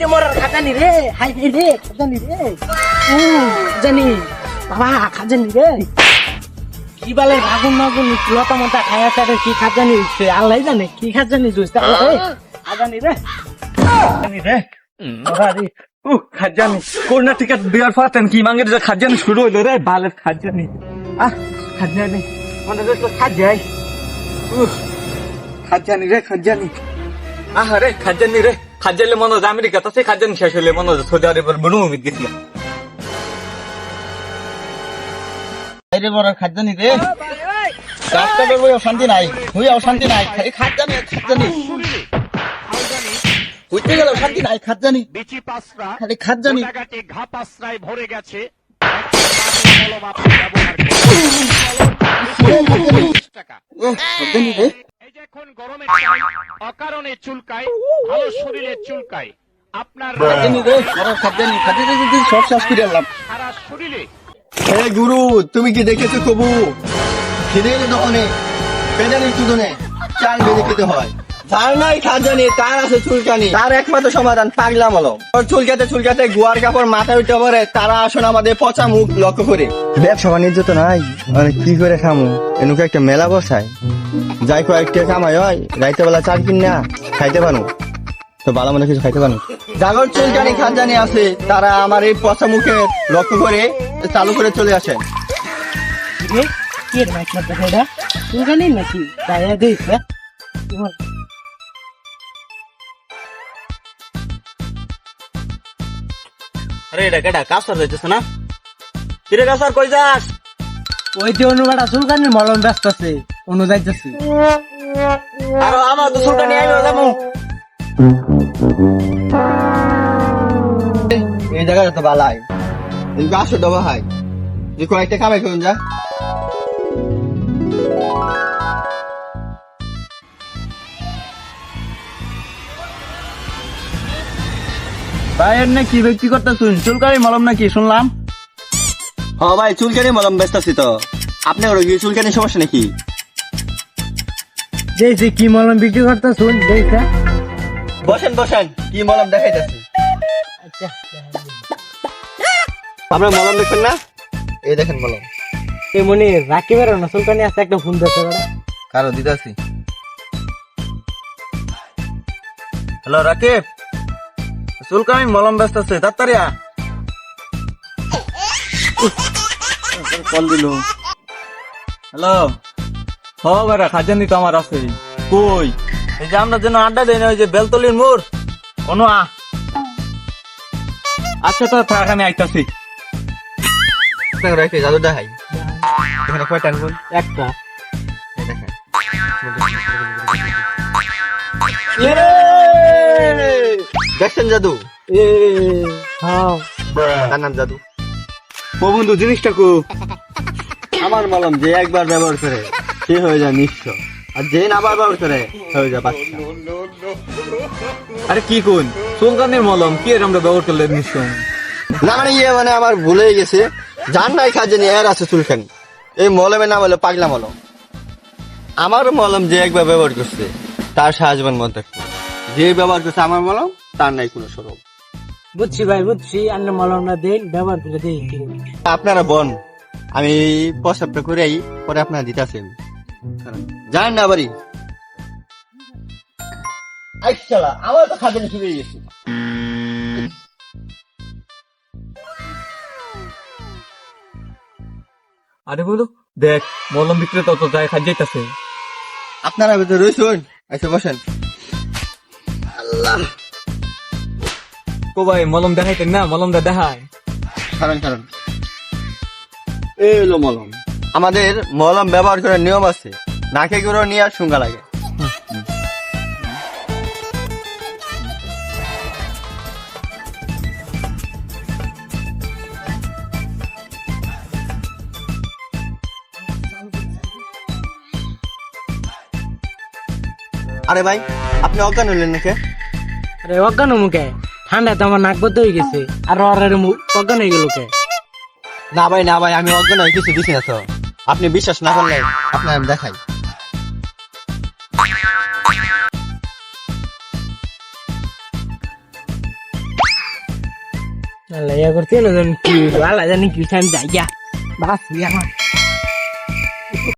রে মরার খাজানি রে, হাই হাই রে, খাজানি রে। উ জানি বাবা, খাজানি রে। কি বলে আগুন মাগুন, লতা মতা খায়া তারে কি খাজানি হচ্ছে আল্লাহ জানে, কি খাজানি আল্লাহ রে, খাজানি রে। খাজানি রে। ওরা রে, উ, খাজানি। করোনা টিকেট দেওয়ার পর তেন কি মাঙ্গের যে খাজানি শুরু হইল রে, বালের খাজানি। আহ, খাজানি। মনে তো খাজাই। উহ, খাজানি রে, খাজানি। আহ রে, খাজানি রে। খাজাইলে মনে হয় আমেরিকা তো সে খাজানি শেষ হইলে মনে হয় সৌদি আরবের বনুভূমিত গেছিলাম। রে বড় খাদ্যানি রে রাস্তা বের হয়ে শান্তি নাই হইয়া শান্তি নাই খালি খাদ্যানি খাদ্যানি হইতে গেল শান্তি নাই খাদ্যানি বিচি পাসরা খালি গোটাগাটি ঘা পাসরায় ভরে গেছে। ব্যবহার এখন গরমে অকারণে চুলকায় ভালো শরীরে চুলকায় আপনার সারা শরীরে হে গুরু তুমি কি দেখেছ কবু? খিদের দোকানে পেদানির চুদনে চাল বেঁধে খেতে হয়। যার নাই খাজানি তার আছে চুলকানি। তার একমাত্র সমাধান পাগলাম হলো ওর চুলকাতে চুলকাতে গুয়ার কাপড় মাথায় উঠতে পারে তারা আসুন আমাদের পচা মুখ লক্ষ্য করে। ব্যবসা বাণিজ্য তো নাই মানে কি করে খামু? এনুকে একটা মেলা বসায়। যাই কয়েকটা কামাই হয় রাইতে বেলা চাল কিন না খাইতে পারো তো ভালো মনে কিছু খাইতে পারো জাগর চুলকানি খাজানি আছে তারা আমার এই পচা মুখে লক্ষ্য করে চালু করে চলে আসে। রে কি রে মাইক মারতে এটা? নাকি? দায়া দিস আরে এটা কেটা কাসার যাইতেছে না? কিরে কাসার কই যাস? ওই যে অনুবাটা চুলকানির মলম ব্যস্ত আছে অনু যাইতেছি। আর আমার তো নিয়ে আইলো যাব। এই জায়গাটা তো বালাই। এই গাছও দেওয়া হয় যে কয়েকটা কামাই করুন যা। ভাইয়ের নাকি ব্যক্তি করতেছুন? চুলকারি মলম নাকি শুনলাম। হ্যাঁ ভাই চুলকানি মলম ব্যস্ত আছি তো কি চুলকানি সমস্যা নাকি? যে কি মলম বিক্রি করতে শুন দেখছা। বসেন বসেন কি মলম দেখাইতেছি। আচ্ছা আপনার মলম দেখবেন না? এই দেখেন মলম। এই মনে রাকিবের না চুলকানি আছে একটা ফোন দিতে পারে। কারও দিতেছি। হ্যালো রাকিব। চুলকানি মলম ব্যস্ত আছে তাড়াতাড়িয়া কল দিল। হ্যালো? হ বেড়া খাজানি তো আমার আছে। কই? এই যে আমরা যেন আড্ডা দেয় না ওই যে বেলতলির মোড়। কোনো আ। আচ্ছা তো থাক আমি আইতাছি। একটা জাদু দেখাই। এখানে কয়টা আঙ্গুল? একটা। এই দেখেন দেখছেন জাদু? হ্যাঁ। তার নাম জাদু। ও বন্ধু জিনিসটা কো। আমার মলম যে একবার ব্যবহার করে সে হয়ে যায় নিঃস্ব। আর যে না ব্যবহার করে হয়ে যায় বাচ্চা। আরে কি কোন? চুলকানির মলম কি এর আমরা ব্যবহার করলে নিশ্চয় না মানে ইয়ে মানে আমার ভুলে গেছে জান নাই কাজে নিয়ে এর আছে চুলখানি এই মলমের নাম হলো পাগলা মলম। আমার মলম যে একবার ব্যবহার করছে তার সাহায্যবান মত থাকবে। যে ব্যবহার করছে আমার মলম তার নাই কোনো সরব বুঝছি ভাই বুঝছি। আন্না দেন ব্যবহার করে দেই। আপনারা বন আমি প্রস্তাবটা করে আই পরে আপনারা দিতেছেন। জানেন না বাড়ি। আচ্ছা আমার তো খাদ্য শুরু গেছে। আরে বলো দেখ মলম বিক্রেতা তো যায় খাই যাইতাছে। আপনারা ভিতরে রয়েছেন আচ্ছা বসেন। আল্লাহ। কো ভাই মলম দেখাইতেন না মলমটা দেখায়। কারণ কারণ এই হলো মলম। আমাদের মলম ব্যবহার করার নিয়ম আছে। নাকে গুঁড়ো নিয়ে আর শুঙ্গা লাগে। আরে ভাই আপনি অজ্ঞান হলেন নাকি? আরে অজ্ঞান মুখে ঠান্ডা তো আমার নাক বদ্ধ হয়ে গেছে। আর ওর অজ্ঞান হয়ে গেল কে? না ভাই না ভাই আমি অজ্ঞান হয়ে কিছু দিছি না তো। আপনি বিশ্বাস না করলে আপনার আমি দেখাই। আল্লাহ ইয়া করতে না জানি কি আল্লাহ জানি কি আমি যাই গিয়া বাস আমার